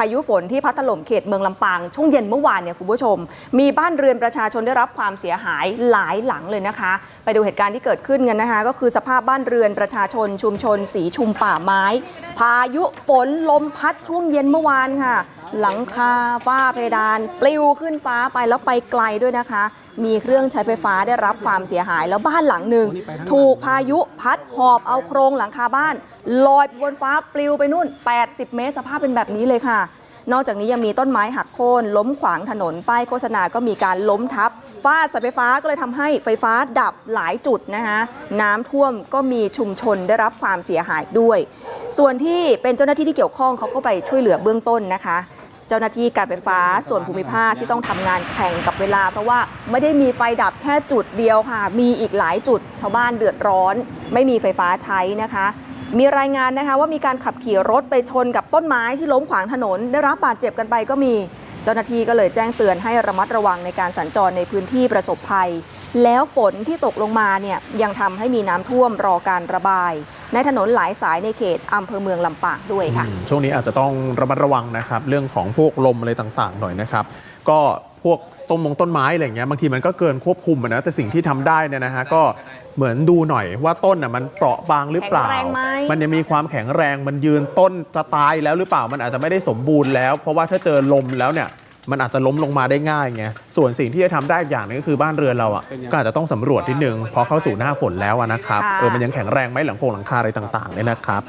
พายุฝนที่พัดถล่มเขตเมืองลำปาง ช่วงเย็นเมื่อวานเนี่ยคุณผู้ชม มีบ้านเรือนประชาชนได้รับความเสียหายหลายหลังเลยนะคะ ไปดูเหตุการณ์ที่เกิดขึ้นกันนะคะ ก็คือสภาพบ้านเรือนประชาชนชุมชน สีชุมป่าไม้ พายุฝนลมพัดช่วงเย็นเมื่อวานค่ะ หลังคาฝ้าเพดาน ปลิวขึ้นฟ้าไปแล้วไปไกลด้วยนะคะ มีเครื่องใช้ไฟฟ้าได้รับความเสียหายแล้วบ้านหลังหนึ่งถูกพายุพัดหอบเอาโครงหลังคาบ้านลอยไปบนฟ้าปลิวไปนู่น 80 เมตรสภาพเป็นแบบนี้เลยค่ะ นอกจากนี้ยังมีต้นไม้หักโค่นล้มขวางถนนป้ายโฆษณาก็มีการล้มทับฟ้าสายไฟฟ้าก็เลยทำให้ไฟฟ้าดับหลายจุดนะคะน้ำท่วมก็มีชุมชนได้รับความเสียหายด้วย ส่วนที่เป็นเจ้าหน้าที่ที่เกี่ยวข้องเขาก็ไปช่วยเหลือเบื้องต้นนะคะ เจ้าหน้าที่การไฟฟ้าส่วนภูมิภาคที่ต้องทำงานแข่งกับเวลา เพราะว่าไม่ได้มีไฟดับแค่จุดเดียวค่ะ มีอีกหลายจุดชาวบ้านเดือดร้อน ไม่มีไฟฟ้าใช้นะคะ มีรายงานนะคะว่ามีการขับขี่รถไปชนกับต้นไม้ที่ล้มขวางถนน ได้รับบาดเจ็บกันไปก็มีเจ้าหน้าที่ก็เลยแจ้งเตือนให้ระมัดระวังในการสัญจรในพื้นที่ประสบภัย แล้วฝนที่ตกลงมาเนี่ยยังทำให้มีน้ำท่วมรอการระบาย ในถนนหลายสายในเขตอำเภอเมืองลำปางด้วยค่ะอืมช่วงนี้อาจจะต้องระมัดระวังนะครับเรื่องของพวกลมอะไรต่างๆ หน่อยนะครับ ก็พวกต้นมงต้นไม้อะไรอย่างเงี้ยบางทีมันก็เกินควบคุมอะนะแต่สิ่งที่ทำได้เนี่ยนะฮะก็เหมือนดูหน่อยว่าต้นน่ะมันเปราะบางหรือเปล่าแข็งแรงไหมมันยังมีความแข็งแรงมันยืนต้นจะตายแล้วหรือเปล่ามันอาจจะไม่ได้สมบูรณ์แล้ว เพราะว่าถ้าเจอลมแล้วเนี่ย มันอาจจะล้มลงมาได้ง่ายไงส่วนสิ่งที่จะทำได้อีกอย่างหนึงก็คือบ้านเรือนเราอะก็อาจจะต้องสำรวจนิดนึงพอเข้าสู่หน้าฝนแล้วอะนะครับค่ะ เออมันยังแข็งแรงไหมหลังโครงหลังคาอะไรต่างๆเนี่ยนะครับ